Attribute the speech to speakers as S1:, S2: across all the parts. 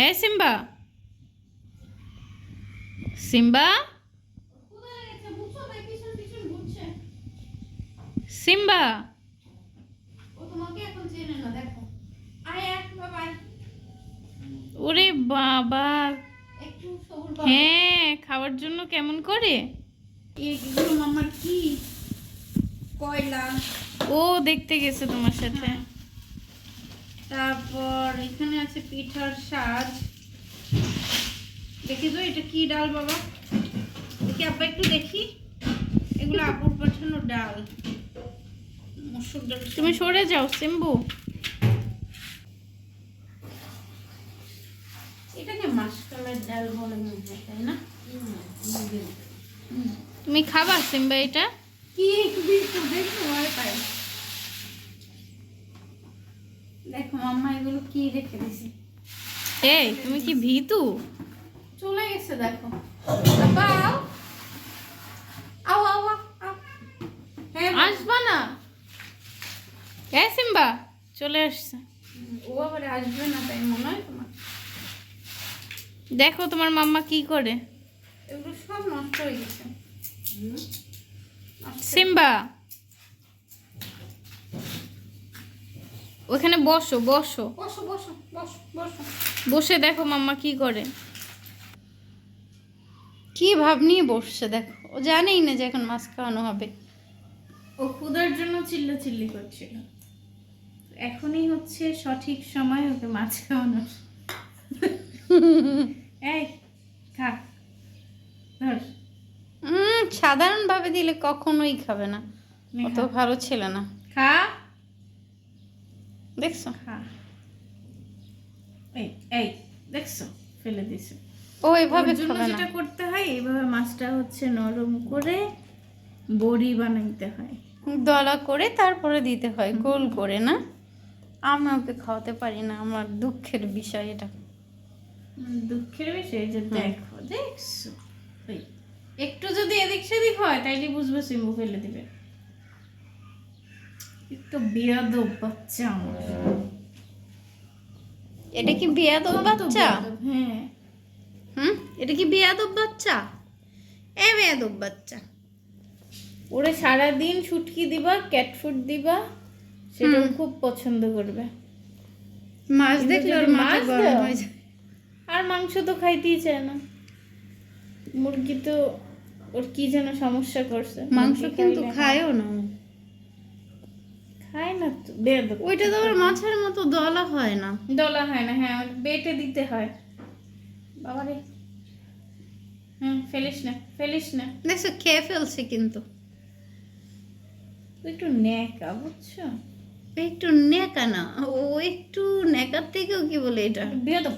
S1: হ্যাঁ Simba. Simba? Simba. ওরে বাবা। হ্যাঁ খাওয়ার জন্য কেমন করে?
S2: এগুলো কি কয়লা?
S1: ও দেখতে গেছে তোমার সাথে।
S2: তারপর এখানে আছে পিঠার সাজ দেখি তো এটা কি ডাল বাবা? দেখি আব্বা একটু দেখি। এগুলো আপুর পাঠানো ডাল। মসুর ডাল
S1: তুমি সরে যাও সিম্বু।
S2: এটাকে মাসকালের ডাল বলে মনে হয় তাই না?
S1: তুমি খাবা সিম্বা এটা?
S2: কি একটু দেখো ভয় পাই দেখো মাম্মা এগুলো কি রেখে দিছি
S1: এই তুমি কি ভীতু?
S2: চলে গেছে দেখো। আব্বা আও। আও হ্যাঁ
S1: আসবা না? হ্যাঁ সিম্বা চলে আসছে।
S2: ও আবার আসবে না তাই মনে হয় তোমার।
S1: দেখো তোমার মাম্মা কি করে।
S2: এগুলো সব নষ্ট হয়ে গেছে।
S1: সিম্বা ওখানে বসো বসো।
S2: বসো বসো বসো বসো।
S1: বসে দেখো মাম্মা কি করে।
S2: কি ভাব নিয়ে বসছে দেখো। ও জানেই না যে এখন মাছ খাওয়ানো হবে।
S1: ও ক্ষুধার জন্য চিল্লা চিল্লি করছিল। এখনই হচ্ছে সঠিক সময় ওকে মাছ খাওয়ানোর। এই খা ধর।
S2: সাধারণভাবে দিলে কখনোই খাবে না।
S1: নে
S2: অত ভালো ছিল না।
S1: খা।
S2: দেখছ?
S1: খা এই এই দেখছ? ফেলে দিছে
S2: ও
S1: জন্য যেটা করতে হয় এইভাবে মাছটা হচ্ছে নরম করে বড়ি বানাইতে হয়।
S2: দলা করে তারপরে দিতে হয় গোল করে না? আমি ওকে খাওয়াতে পারি না আমার দুঃখের বিষয় এটা।
S1: দুঃখের বিষয় যে দেখো দেখছ? একটু যদি এদিক সেদিক হয় তাইলে বুঝবে সিম্বু ফেলে দিবে। একটু বিয়াদব বাচ্চা আমার।
S2: এটা কি বেয়াদব বাচ্চা?
S1: হ্যাঁ।
S2: হুম? এটা কি বেয়াদব বাচ্চা? এ বেয়াদব বাচ্চা।
S1: ওরে সারাদিন শুটকি দিবা ক্যাট ফুড দিবা সেটা খুব পছন্দ করবে।
S2: মাছ দেখলে ওর
S1: মাছ
S2: গরম হয়ে যায়।
S1: আর মাংস তো খাইতেই চায় না। মুরগি তো ওর কি যেন সমস্যা করছে।
S2: মাংস কিন্তু খায়ও না।
S1: খায় না তো বেয়াদব
S2: ওইটা তো ওর মাছের মতো দলা হয় না।
S1: ডলা হয় না হ্যাঁ বেটে দিতে হয়। বাবারে। হ্যাঁ ফেলিস না ফেলিস না।
S2: দেখছ খেয়ে ফেলছে কিন্তু।
S1: একটু ন্যাকা বুঝছ?
S2: একটু নেকা না ও একটু নেকার থেকেও কি বলে এটা?
S1: বেদব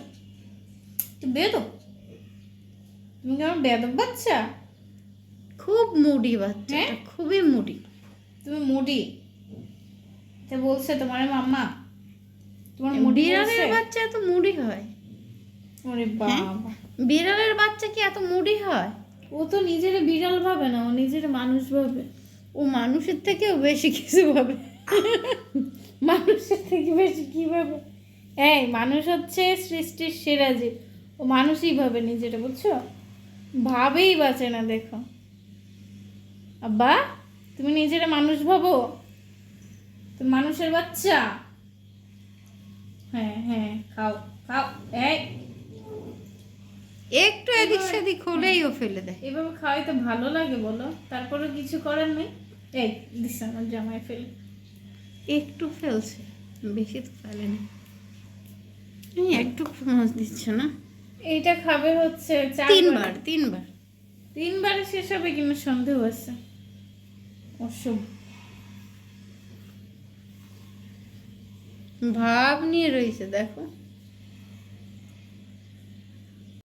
S1: বেদব তুমি কেমন বেদব বাচ্চা?
S2: খুব মুডি বাচ্চা
S1: হ্যাঁ?
S2: খুবই মুডি।
S1: তুমি মুডি। তে বলছে তোমার মাম্মা? তোমার মুডি
S2: বিড়ালের? বাচ্চা এত মুডি হয়।
S1: ওরে
S2: হ্যাঁ?
S1: বাবা।
S2: বিড়ালের বাচ্চা কি এত মুডি হয়?
S1: ও তো নিজের বিড়াল ভাবে না ও নিজের মানুষ ভাবে।
S2: ও মানুষের থেকেও বেশি কিছু ভাবে।
S1: মানুষের থেকে বেশি কীভাবে এই মানুষ হচ্ছে সৃষ্টির সেরা জীব। ও মানুষই ভাবে নিজেটা বুঝছ? ভাবেই বাঁচে না দেখো। আব্বা তুমি নিজেরা মানুষ ভাবো। তুমি মানুষের বাচ্চা? হ্যাঁ হ্যাঁ খাও খাও এই।
S2: একটু এদিক সেদিক হলেই ও ফেলে দেয়।
S1: এভাবে খাওয়াই তো ভালো লাগে বলো। তারপরে কিছু করার নেই। এই দিস আমার জামাই ফেলে।
S2: একটু ফেলছে বেশি তো ফেলেনি তুমি একটু মাছ দিচ্ছ না?
S1: এইটা খাবে হচ্ছে।
S2: তিনবার তিনবার।
S1: তিনবারে শেষ হবে কিনা সন্দেহ আছে। অশুভ
S2: ভাব নিয়ে রয়েছে দেখো।